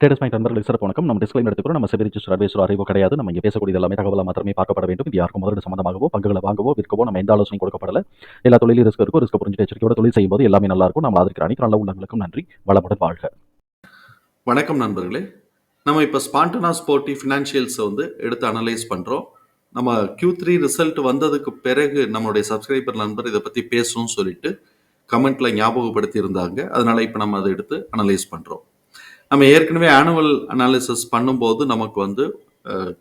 Traders point நண்பர்களுக்கு சிறப்பு வணக்கம். நம்ம டிஸ்கிளைம் எடுத்துக்கிறோம் நம்ம செபி ரிஜிஸ்டர் அட்வைசர் அறிவோ கிடையாது. நம்ம இங்கே பேசக்கூடிய எல்லாமே தகவலாக மாத்திரமே பார்க்கப்பட வேண்டும். இது யாருக்கும் முதலீடு சம்பந்தமாகவோ பங்குகளை வாங்கவோ விற்கவோ நம்ம எந்த ஆலோசனை கொடுக்கப்படல. எல்லா தொழிலும் ரிஸ்க் இருக்கும் ரிஸ்க் புரிஞ்சு எச்சரிக்கையோட தொழில் செய்யும்போது எல்லாமே நல்லா இருக்கும். நம்ம ஆதரிக்கிற அனைத்து நல்ல உள்ளங்களுக்கும் நன்றி. வளமுடன் வாழ்க. வணக்கம் நண்பர்களே. நம்ம இப்போ ஸ்பாண்டனா ஸ்போர்ட்டி ஃபினான்ஷியல்ஸை வந்து எடுத்து அனலைஸ் பண்ணுறோம் நம்ம கியூ த்ரீ ரிசல்ட் வந்ததுக்கு பிறகு நம்மளுடைய சப்ஸ்கிரைபர் நண்பர் இதை பற்றி பேசணும்னு சொல்லிட்டு கமெண்ட்டில் ஞாபகப்படுத்தி இருந்தாங்க அதனால் இப்போ நம்ம அதை எடுத்து அனலைஸ் பண்ணுறோம் நம்ம ஏற்கனவே ஆனுவல் அனாலிசிஸ் பண்ணும்போது நமக்கு வந்து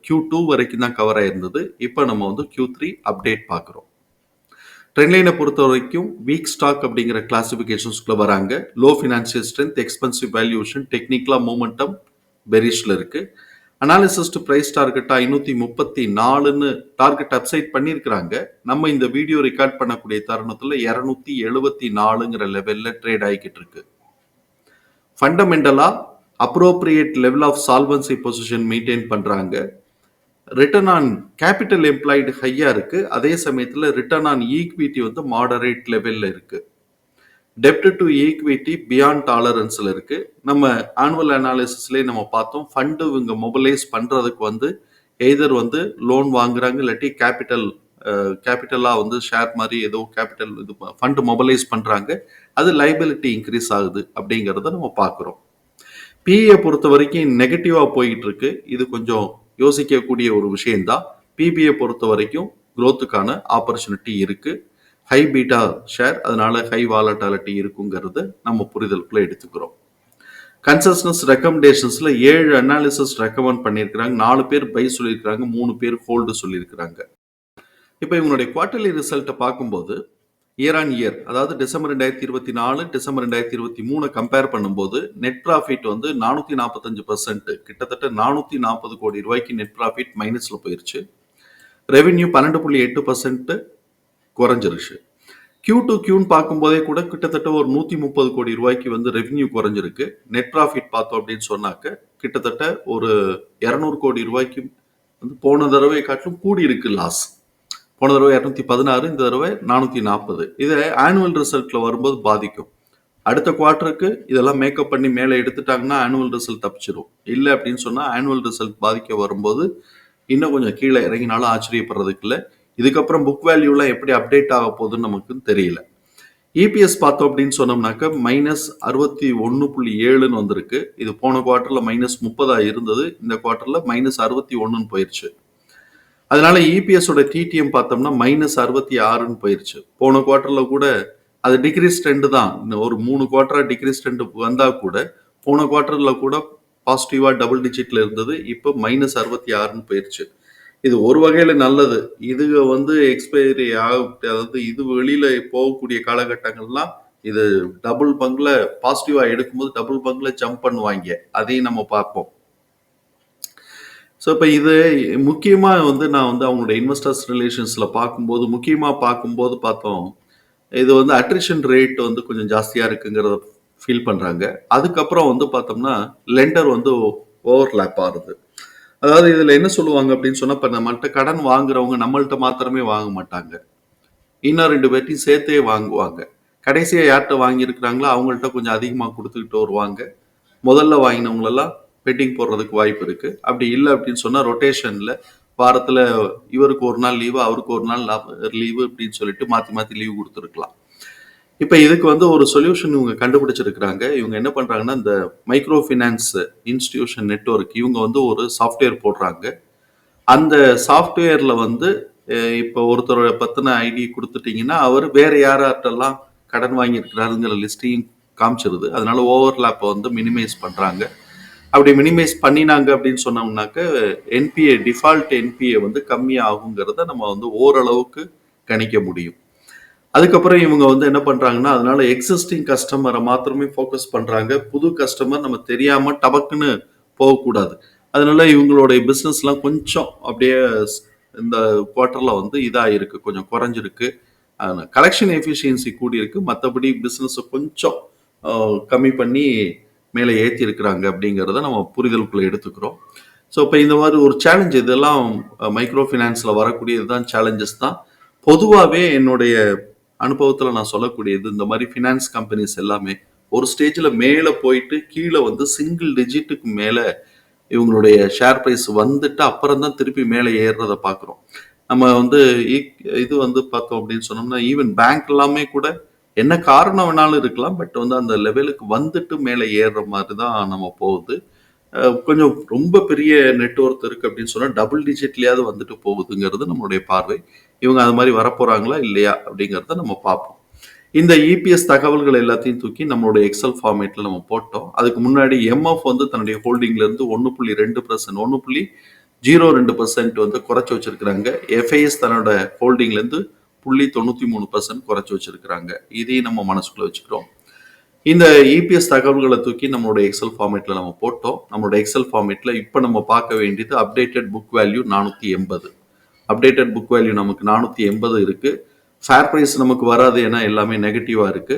கியூ டூ வரைக்கும் தான் கவர் ஆயிருந்தது. இப்போ நம்ம வந்து கியூ த்ரீ அப்டேட் பார்க்குறோம். ட்ரெண்ட்லைனை பொறுத்த வரைக்கும் வீக் ஸ்டாக் அப்படிங்கிற கிளாசிஃபிகேஷன்ஸ்குள்ள வராங்க. Low financial strength expensive valuation டெக்னிக்கலா மூமெண்டம் பெரிஷில் இருக்கு. அனாலிசிஸ்ட் பிரைஸ் டார்கெட் ஐநூற்றி முப்பத்தி நாலுன்னு டார்கெட் அப்சைட் பண்ணியிருக்கிறாங்க. நம்ம இந்த வீடியோ ரெக்கார்ட் பண்ணக்கூடிய தருணத்தில் இரநூத்தி எழுபத்தி நாலுங்கிற லெவலில் ட்ரேட் ஆகிக்கிட்டு இருக்கு. ஃபண்டமெண்டலாக appropriate level of solvency position maintain பண்ணுறாங்க ரிட்டர்ன் ஆன் கேபிட்டல் எம்ப்ளாய்டு ஹையாக இருக்குது அதே சமயத்தில் ரிட்டர்ன் ஆன் ஈக்விட்டி வந்து மாடரேட் லெவலில் இருக்குது டெப்ட் டு ஈக்விட்டி பியாண்ட் டாலரன்ஸில் இருக்குது நம்ம ஆனுவல் அனாலிசிஸ்லேயே நம்ம பார்த்தோம் ஃபண்டு இவங்க மொபைலைஸ் பண்ணுறதுக்கு வந்து எய்தர் வந்து லோன் வாங்குறாங்க இல்லாட்டி கேபிட்டல் கேபிட்டலாக வந்து ஷேர் மாதிரி ஏதோ கேபிட்டல் இது ஃபண்டு மொபைலைஸ் பண்ணுறாங்க அது லைபிலிட்டி இன்க்ரீஸ் ஆகுது அப்படிங்கிறத நம்ம பார்க்குறோம். பிஏ பொறுத்த வரைக்கும் நெகட்டிவாக போயிட்டு இருக்கு இது கொஞ்சம் யோசிக்கக்கூடிய ஒரு விஷயம்தான். பிபிஏ பொறுத்த வரைக்கும் குரோத்துக்கான ஆப்பர்ச்சுனிட்டி இருக்கு. ஹை பீட்டா ஷேர் அதனால ஹை வாலட்டாலிட்டி இருக்குங்கிறத நம்ம புரிதலுக்குள்ள எடுத்துக்கிறோம். கன்சஸ்னஸ் ரெக்கமெண்டேஷன்ஸில் ஏழு அனாலிசிஸ் ரெக்கமெண்ட் பண்ணியிருக்கிறாங்க. நாலு பேர் பை சொல்லியிருக்கிறாங்க. மூணு பேர் ஹோல்டு சொல்லியிருக்கிறாங்க. இப்போ இவங்களுடைய குவார்டர்லி ரிசல்ட்டை பார்க்கும்போது இயர் ஆன் இயர் அதாவது டிசம்பர் ரெண்டாயிரத்தி இருபத்தி நாலு டிசம்பர் ரெண்டாயிரத்தி இருபத்தி மூணு கம்பேர் பண்ணும்போது நெட் ப்ராஃபிட் வந்து நானூற்றி நாற்பத்தஞ்சு பர்சன்ட் கிட்டத்தட்ட நானூற்றி நாற்பது கோடி ரூபாய்க்கு நெட் ப்ராஃபிட் மைனஸில் போயிருச்சு. ரெவென்யூ பன்னெண்டு புள்ளி எட்டு பர்சன்ட்டு குறைஞ்சிருச்சு. கியூ டு கியூன்னு பார்க்கும்போதே கூட கிட்டத்தட்ட ஒரு நூற்றி முப்பது கோடி ரூபாய்க்கு வந்து ரெவென்யூ குறைஞ்சிருக்கு. நெட் ப்ராஃபிட் பார்த்தோம் அப்படின்னு சொன்னாக்க கிட்டத்தட்ட ஒரு இரநூறு கோடி ரூபாய்க்கு வந்து போன தடவை காட்டிலும் கூடி இருக்கு லாஸ் போன தடவை இரநூத்தி பதினாறு இந்த தடவை நானூற்றி நாற்பது. இதை ஆனுவல் ரிசல்ட்டில் வரும்போது பாதிக்கும். அடுத்த குவார்ட்டருக்கு இதெல்லாம் மேக்கப் பண்ணி மேலே எடுத்துட்டாங்கன்னா ஆனுவல் ரிசல்ட் தப்பிச்சிடும் இல்லை அப்படின்னு சொன்னால் ஆனுவல் ரிசல்ட் பாதிக்க வரும்போது இன்னும் கொஞ்சம் கீழே இறங்கினாலும் ஆச்சரியப்படுறதுக்கு இல்லை. இதுக்கப்புறம் புக் வேல்யூலாம் எப்படி அப்டேட் ஆக போகுதுன்னு நமக்கு தெரியல. இபிஎஸ் பார்த்தோம் அப்படின்னு சொன்னோம்னாக்க மைனஸ் அறுபத்தி ஒன்று புள்ளி ஏழுன்னு வந்திருக்கு. இது போன குவார்ட்டரில் மைனஸ் முப்பதாக இருந்தது. இந்த குவார்ட்டரில் மைனஸ் அறுபத்தி ஒன்றுன்னு போயிடுச்சு அதனால இபிஎஸோட டிடிஎம் பார்த்தோம்னா மைனஸ் அறுபத்தி ஆறுன்னு போயிருச்சு. போன குவார்ட்டரில் கூட அது டிக்ரீஸ் ட்ரெண்டு தான். இன்னும் ஒரு மூணு குவார்ட்டரா டிக்ரீஸ் ட்ரெண்டு வந்தா கூட போன குவார்ட்டரில் கூட பாசிட்டிவா டபுள் டிஜிட்ல இருந்தது. இப்போ மைனஸ் அறுபத்தி ஆறுன்னு போயிருச்சு. இது ஒரு வகையில நல்லது. இது வந்து எக்ஸ்பைரி ஆக அதாவது இது வெளியில போகக்கூடிய காலகட்டங்கள்லாம் இது டபுள் பங்கில் பாசிட்டிவா எடுக்கும்போது டபுள் பங்கில் ஜம்ப் பண்ணுவாங்க. அதையும் நம்ம பார்ப்போம். ஸோ இப்போ இது முக்கியமாக வந்து நான் வந்து அவங்களோட இன்வெஸ்டர்ஸ் ரிலேஷன்ஸில் பார்க்கும்போது முக்கியமாக பார்க்கும்போது பார்த்தோம் இது வந்து அட்ரிஷன் ரேட் வந்து கொஞ்சம் ஜாஸ்தியாக இருக்குங்கிறத ஃபீல் பண்ணுறாங்க அதுக்கப்புறம் வந்து பார்த்தோம்னா லெண்டர் வந்து ஓவர்லேப் ஆகுது. அதாவது இதில் என்ன சொல்லுவாங்க அப்படின்னு சொன்னால் இப்போ நம்மள்கிட்ட கடன் வாங்குறவங்க நம்மள்ட்ட மாத்திரமே வாங்க மாட்டாங்க. இன்னும் ரெண்டு பேர்ட்டையும் சேர்த்தே வாங்குவாங்க. கடைசியாக யார்கிட்ட வாங்கியிருக்கிறாங்களோ அவங்கள்ட்ட கொஞ்சம் அதிகமாக கொடுத்துக்கிட்டு வருவாங்க. முதல்ல வாங்கினவங்களெல்லாம் பெட்டிங் போடுறதுக்கு வாய்ப்பு இருக்கு. அப்படி இல்லை அப்படின்னு சொன்னால் ரொட்டேஷனில் வாரத்தில் இவருக்கு ஒரு நாள் லீவு அவருக்கு ஒரு நாள் லீவு அப்படின்னு சொல்லிட்டு மாற்றி மாற்றி லீவு கொடுத்துருக்கலாம். இப்போ இதுக்கு வந்து ஒரு சொல்யூஷன் இவங்க கண்டுபிடிச்சிருக்கிறாங்க. இவங்க என்ன பண்ணுறாங்கன்னா இந்த மைக்ரோ ஃபினான்ஸ் இன்ஸ்டிடியூஷன் நெட்வொர்க் இவங்க வந்து ஒரு சாஃப்ட்வேர் போடுறாங்க. அந்த சாஃப்ட்வேரில் வந்து இப்போ ஒருத்தரோட பற்றின ஐடி கொடுத்துட்டீங்கன்னா அவர் வேற யார்கிட்டலாம் கடன் வாங்கியிருக்கிறாருங்கிற லிஸ்ட்டையும் காமிச்சிருது. அதனால ஓவர்லாப்பை வந்து மினிமைஸ் பண்ணுறாங்க அப்படி மினிமைஸ் பண்ணினாங்க அப்படின்னு சொன்னோம்னாக்க என்பிஏ டிஃபால்ட் என்பிஏ வந்து கம்மியாகுங்கிறத நம்ம வந்து ஓரளவுக்கு கணிக்க முடியும். அதுக்கப்புறம் இவங்க வந்து என்ன பண்ணுறாங்கன்னா அதனால எக்ஸிஸ்டிங் கஸ்டமரை மாத்திரமே ஃபோக்கஸ் பண்ணுறாங்க புது கஸ்டமர் நம்ம தெரியாமல் டபக்குன்னு போகக்கூடாது. அதனால இவங்களுடைய பிஸ்னஸ்லாம் கொஞ்சம் அப்படியே இந்த குவார்ட்டரில் வந்து இதாக இருக்குது கொஞ்சம் குறைஞ்சிருக்கு. கலெக்ஷன் எஃபிஷியன்சி கூடி இருக்கு மற்றபடி பிஸ்னஸை கொஞ்சம் கம்மி பண்ணி மேலே ஏற்றி இருக்கிறாங்க அப்படிங்கிறத நம்ம புரிதலுக்குள்ளே எடுத்துக்கிறோம். ஸோ இப்போ இந்த மாதிரி ஒரு சேலஞ்ச் இதெல்லாம் மைக்ரோ ஃபினான்ஸில் வரக்கூடியது தான் சேலஞ்சஸ் தான். பொதுவாகவே என்னுடைய அனுபவத்தில் நான் சொல்லக்கூடியது இந்த மாதிரி ஃபினான்ஸ் கம்பெனிஸ் எல்லாமே ஒரு ஸ்டேஜில் மேலே போயிட்டு கீழே வந்து சிங்கிள் டிஜிட்டுக்கு மேலே இவங்களுடைய ஷேர் ப்ரைஸ் வந்துட்டு அப்புறம் தான் திருப்பி மேலே ஏறுறதை பார்க்குறோம். நம்ம வந்து இது வந்து பார்த்தோம் அப்படின்னு சொன்னோம்னா ஈவன் பேங்க் எல்லாமே கூட என்ன காரணம் வேணாலும் இருக்கலாம் பட் வந்து அந்த லெவலுக்கு வந்துட்டு மேலே ஏறுற மாதிரி தான் நம்ம போகுது. கொஞ்சம் ரொம்ப பெரிய நெட்ஒர்க் இருக்கு அப்படின்னு சொன்னால் டபுள் டிஜிட்லேயாவது வந்துட்டு போகுதுங்கிறது நம்மளுடைய பார்வை. இவங்க அது மாதிரி வரப்போகிறாங்களா இல்லையா அப்படிங்கிறத நம்ம பார்ப்போம். இந்த இபிஎஸ் தகவல்கள் எல்லாத்தையும் தூக்கி நம்மளுடைய எக்ஸல் ஃபார்மேட்டில் நம்ம போட்டோம். அதுக்கு முன்னாடி எம்எஃப் வந்து தன்னுடைய ஹோல்டிங்லேருந்து ஒன்று புள்ளி ரெண்டு பர்சன்ட் ஒன்று புள்ளி ஜீரோ ரெண்டு பர்சன்ட் வந்து குறைச்சி வச்சிருக்கிறாங்க. எஃப்ஐஎஸ் தன்னோட ஹோல்டிங்லேருந்து புள்ளி தொண்ணூத்தி மூணு பர்சன்ட் குறைச்சி வச்சிருக்கிறாங்க. இதையும் நம்ம மனசுக்குள்ள வச்சுக்கிறோம். இந்த இபிஎஸ் தகவல்களை தூக்கி நம்மளோட எக்ஸல் ஃபார்மேட்ல நம்ம போட்டோம். நம்மளோட எக்ஸல் ஃபார்மேட்ல இப்போ நம்ம பார்க்க வேண்டியது அப்டேட்டட் புக் வேல்யூ நானூற்றி எண்பது. அப்டேட்டட் புக் வேல்யூ நமக்கு நானூற்றி எண்பது இருக்கு. ஃபேர் ப்ரைஸ் நமக்கு வராது ஏன்னா எல்லாமே நெகட்டிவா இருக்கு.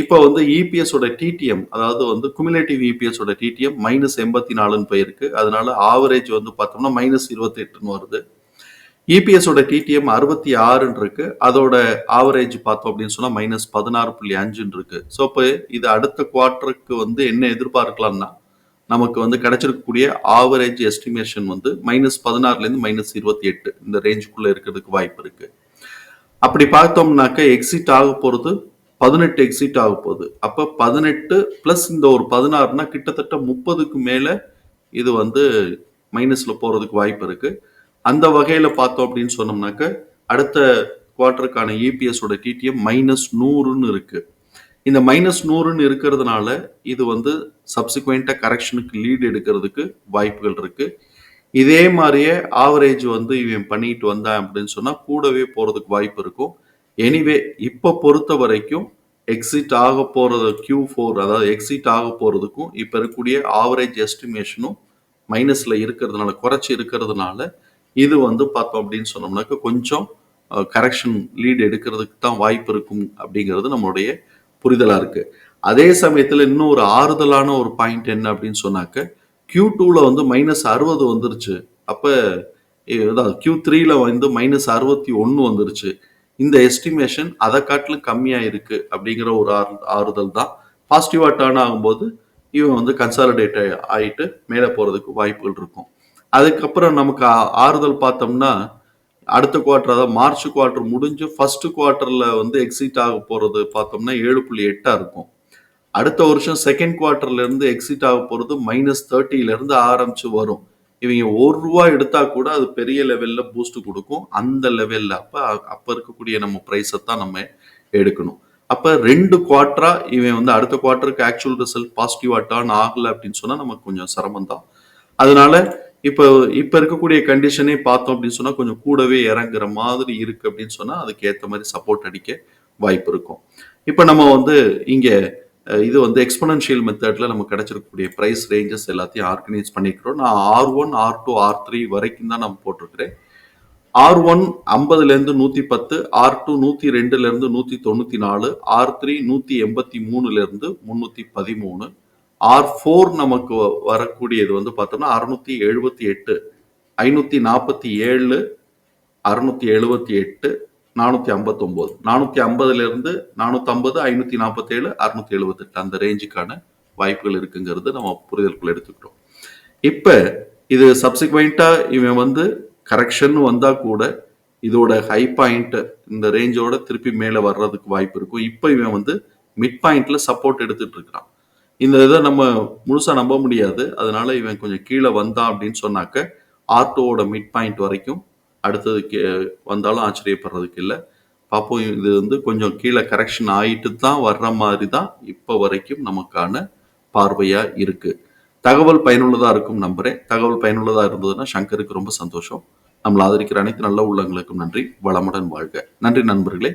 இப்போ வந்து இபிஎஸோட டிடிஎம் அதாவது வந்து குமுலேட்டிவ் இபிஎஸோட டிடிஎம் மைனஸ் எண்பத்தி நாலுன்னு போயிருக்கு. அதனால ஆவரேஜ் வந்து பார்த்தோம்னா மைனஸ் இருபத்தி எட்டுன்னு வருது. இபிஎஸோட டிடிஎம் அறுபத்தி ஆறுன்னு இருக்கு. அதோட ஆவரேஜ் பார்த்தோம் அப்படின்னு சொன்னா மைனஸ் பதினாறு புள்ளி அஞ்சுன்னு இருக்கு ஸோ இப்போ இது அடுத்த குவார்டருக்கு வந்து என்ன எதிர்பார்க்கலாம்னா நமக்கு வந்து கிடைச்சிருக்கக்கூடிய ஆவரேஜ் எஸ்டிமேஷன் வந்து மைனஸ் பதினாறுலேருந்து மைனஸ் இருபத்தி எட்டு இந்த ரேஞ்சுக்குள்ளே இருக்கிறதுக்கு வாய்ப்பு இருக்கு. அப்படி பார்த்தோம்னாக்க எக்ஸிட் ஆக போகிறது பதினெட்டு எக்ஸிட் ஆக போகுது. அப்போ பதினெட்டு பிளஸ் இந்த ஒரு பதினாறுனா கிட்டத்தட்ட முப்பதுக்கு மேலே இது வந்து மைனஸில் போகிறதுக்கு வாய்ப்பு இருக்குது அந்த வகையில் பார்த்தோம் அப்படின்னு சொன்னோம்னாக்க அடுத்த குவார்ட்டருக்கான இபிஎஸ் டிடிஎம் மைனஸ் நூறுன்னு இருக்குது இந்த மைனஸ் நூறுன்னு இருக்கிறதுனால இது வந்து சப்சிக்வெண்ட்டாக கரெக்ஷனுக்கு லீடு எடுக்கிறதுக்கு வாய்ப்புகள் இருக்குது இதே மாதிரியே ஆவரேஜ் வந்து இவன் பண்ணிட்டு வந்தான் அப்படின்னு சொன்னால் கூடவே போகிறதுக்கு வாய்ப்பு இருக்கும். எனிவே இப்போ பொறுத்த வரைக்கும் எக்ஸிட் ஆக போகிறது கியூ ஃபோர் அதாவது எக்ஸிட் ஆக போகிறதுக்கும் இப்போ இருக்கக்கூடிய ஆவரேஜ் எஸ்டிமேஷனும் மைனஸில் இருக்கிறதுனால குறைச்சி இருக்கிறதுனால இது வந்து பார்த்தோம் அப்படின்னு சொன்னோம்னாக்க கொஞ்சம் கரெக்ஷன் லீட் எடுக்கிறதுக்கு தான் வாய்ப்பு இருக்கும் அப்படிங்கிறது நம்மளுடைய புரிதலாக இருக்குது அதே சமயத்தில் இன்னும் ஒரு ஆறுதலான ஒரு பாயிண்ட் என்ன அப்படின்னு சொன்னாக்க க்யூ டூவில் வந்து மைனஸ் அறுபது வந்துருச்சு. அப்போ இதான் க்யூ த்ரீல வந்து மைனஸ் அறுபத்தி ஒன்று வந்துருச்சு. இந்த எஸ்டிமேஷன் அதை காட்டிலும் கம்மியாக இருக்குது அப்படிங்கிற ஒரு ஆறு- ஆறுதல் தான். பாசிட்டிவாக டேர்ன் ஆகும்போது இவன் வந்து கன்சாலிடேட் ஆகிட்டு மேலே போகிறதுக்கு வாய்ப்புகள் இருக்கும். அதுக்கப்புறம் நமக்கு ஆ- ஆறுதல் பார்த்தோம்னா அடுத்த குவார்டர் அதாவது மார்ச் குவார்டர் முடிஞ்சு ஃபர்ஸ்ட் குவார்டர்ல வந்து எக்ஸிட் ஆக போறது பார்த்தோம்னா ஏழு புள்ளி எட்டாக இருக்கும். அடுத்த வருஷம் செகண்ட் குவார்டர்ல இருந்து எக்ஸிட் ஆக போறது மைனஸ் தேர்ட்டில இருந்து ஆரம்பிச்சு வரும். இவங்க ஒரு ரூபா எடுத்தா கூட அது பெரிய லெவல்ல பூஸ்ட் கொடுக்கும். அந்த லெவல்ல அப்ப அப்ப இருக்கக்கூடிய நம்ம ப்ரைஸை தான் நம்ம எடுக்கணும். அப்ப ரெண்டு குவார்டரா இவன் வந்து அடுத்த குவார்டருக்கு ஆக்சுவல் ரிசல்ட் பாசிட்டிவா டர்ன் ஆகல அப்படின்னு சொன்னா நமக்கு கொஞ்சம் சிரமம் தான் அதனால இப்போ இப்போ இருக்கக்கூடிய கண்டிஷனே பார்த்தோம் அப்படின்னு சொன்னால் கொஞ்சம் கூடவே இறங்குற மாதிரி இருக்கு அப்படின்னு சொன்னால் அதுக்கு மாதிரி சப்போர்ட் அடிக்க வாய்ப்பு இருக்கும். இப்போ நம்ம வந்து இங்கே இது வந்து எக்ஸ்பனன்ஷியல் மெத்தடில் நம்ம கிடைச்சிருக்கக்கூடிய ப்ரைஸ் ரேஞ்சஸ் எல்லாத்தையும் ஆர்கனைஸ் பண்ணிக்கிறோம். நான் R one R two R three வரைக்கும் தான் நான் போட்டிருக்கிறேன். ஆர் ஒன் ஐம்பதுலேருந்து நூற்றி பத்து ஆர் டூ நூற்றி ரெண்டுலேருந்து நூற்றி தொண்ணூற்றி நாலு ஆர் த்ரீ நூற்றி எண்பத்தி மூணுலேருந்து முந்நூற்றி பதிமூணு ஆர் ஃபோர் நமக்கு வ- வரக்கூடியது வந்து பார்த்தோம்னா அறுநூத்தி எழுபத்தி எட்டு ஐநூத்தி நாற்பத்தி ஏழு அறுநூத்தி எழுபத்தி எட்டு நானூத்தி ஐம்பத்தொம்போது. நானூத்தி ஐம்பதுல இருந்து நானூத்தி நாற்பத்தேழு ஐநூத்தி நாற்பத்தி ஏழு அறுநூத்தி எழுபத்தெட்டு அந்த ரேஞ்சுக்கான வாய்ப்புகள் இருக்குங்கிறது நம்ம புரிதலுக்குள்ள எடுத்துக்கிட்டோம். இப்ப இது சப்சிக்வெண்டா இவன் வந்து கரெக்ஷன் வந்தா கூட இதோட ஹை பாயிண்ட் இந்த ரேஞ்சோட திருப்பி மேல வர்றதுக்கு வாய்ப்பு இருக்கும். இப்போ இவன் வந்து மிட் பாயிண்ட்ல சப்போர்ட் எடுத்துட்டு இருக்கிறான். இந்த இதை நம்ம முழுசா நம்ப முடியாது. அதனால இவன் கொஞ்சம் கீழே வந்தான் அப்படின்னு சொன்னாக்க ஆர்டோவோட மிட் பாயிண்ட் வரைக்கும் அடுத்தது கே- வந்தாலும் ஆச்சரியப்படுறதுக்கு இல்லை. பார்ப்போம் இது வந்து கொஞ்சம் கீழே கரெக்ஷன் ஆயிட்டு தான் வர்ற மாதிரி தான் இப்போ வரைக்கும் நமக்கான பார்வையா இருக்கு. தகவல் பயனுள்ளதா இருக்கும் நம்புறேன். தகவல் பயனுள்ளதா இருந்ததுன்னா சங்கருக்கு ரொம்ப சந்தோஷம். நம்மளை ஆதரிக்கிற அனைத்து நல்ல உள்ளங்களுக்கும் நன்றி. வளமுடன் வாழ்க. நன்றி நண்பர்களே.